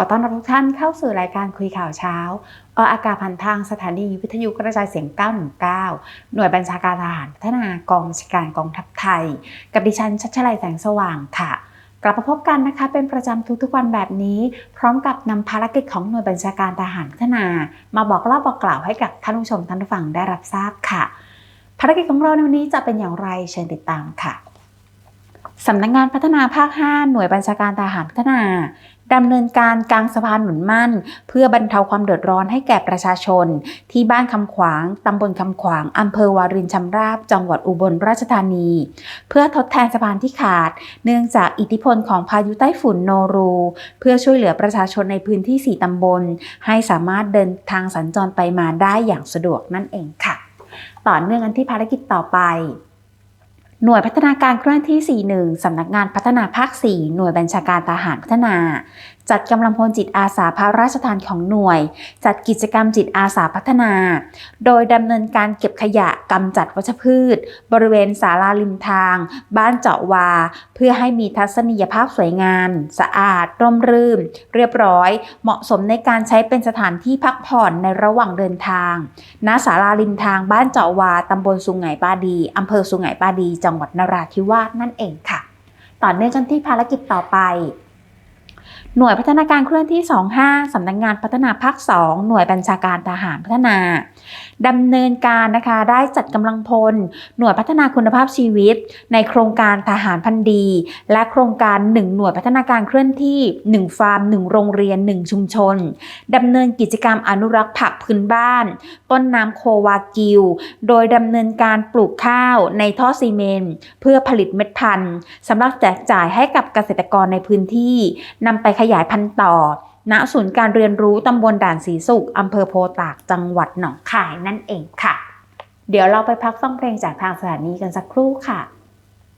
อต้อนรับทุกท่านเข้าสู่รายการคุยข่าวเช้าออกอากาศผ่านทางสถานีวิทยุกระจายเสียง 919 หน่วยบัญชาการทหารพัฒนากองบัญชาการกองทัพไทย กับดิฉันชัชลัยแสงสว่างค่ะ กลับมาพบกันนะคะ เป็นประจำทุกๆวันแบบนี้ พร้อมกับนำภารกิจของหน่วยบัญชาการทหารพัฒนา มาบอกเล่าบอกกล่าวให้กับท่านผู้ชมท่านผู้ฟังได้รับทราบค่ะ ภารกิจของเราในวันนี้จะเป็นอย่างไรเชิญติดตามค่ะ สำนักงานพัฒนาภาค 5 หน่วยบัญชาการทหารพัฒนาดำเนินการกลางสะพานหนุนมั่น เพื่อบรรเทาความเดือดร้อนให้แก่ประชาชน ที่บ้านคำขวาง ตำบลคำขวาง อำเภอวารินชำราบ จังหวัดอุบลราชธานี เพื่อทดแทนสะพานที่ขาด เนื่องจากอิทธิพลของพายุไต้ฝุ่นโนรู เพื่อช่วยเหลือประชาชนในพื้นที่ 4 ตำบล ให้สามารถเดินทางสัญจรไปมาได้อย่างสะดวกนั่นเองค่ะ ต่อเนื่องกันที่ภารกิจต่อไป หน่วยพัฒนาการเคลื่อนที่ 41 สำนักงานพัฒนาภาค 4 หน่วยบัญชาการทหารพัฒนาจัดกำลังพลจิตอาสาพระราชทานของหน่วย จัดกิจกรรมจิตอาสาพัฒนา โดยดำเนินการเก็บขยะกำจัดวัชพืช บริเวณศาลาริมทาง บ้านเจาะวา เพื่อให้มีทัศนียภาพสวยงาม สะอาด ร่มรื่น เรียบร้อย เหมาะสมในการใช้เป็นสถานที่พักผ่อนในระหว่างเดินทาง ณ ศาลาริมทางบ้านเจาะวาตำบลสุงไหงปาดีอำเภอสุงไหงปาดี จังหวัดนราธิวาสนั่นเองค่ะ ต่อเนื่องกันที่ภารกิจต่อไป หน่วยพัฒนาการเคลื่อนที่ 25สำนักงงานพัฒนาภาค 2 หน่วยบัญชาการทหารพัฒนาดำเนินการนะคะได้จัดกำลังพล หน่วยพัฒนาคุณภาพชีวิต ในโครงการทหารพันดี และโครงการ 1 หน่วยพัฒนาการเคลื่อนที่ 1 ฟาร์ม 1 โรงเรียน 1 ชุมชนดำเนินกิจกรรมอนุรักษ์ผักพื้นบ้าน ต้นน้ำโควากิว โดยดำเนินการปลูกข้าวในท่อซีเมนต์เพื่อผลิตเม็ดพันธุ์สำหรับแจกจ่ายให้กับเกษตรกรในพื้นที่นำไปขยายพันธุ์ต่อ ณ ศูนย์การเรียนรู้ตำบลด่านสีสุขอำเภอโพตาก จังหวัดหนองคายนั่นเองค่ะ เดี๋ยวเราไปพักฟังเพลงจากทางสถานีกันสักครู่ค่ะ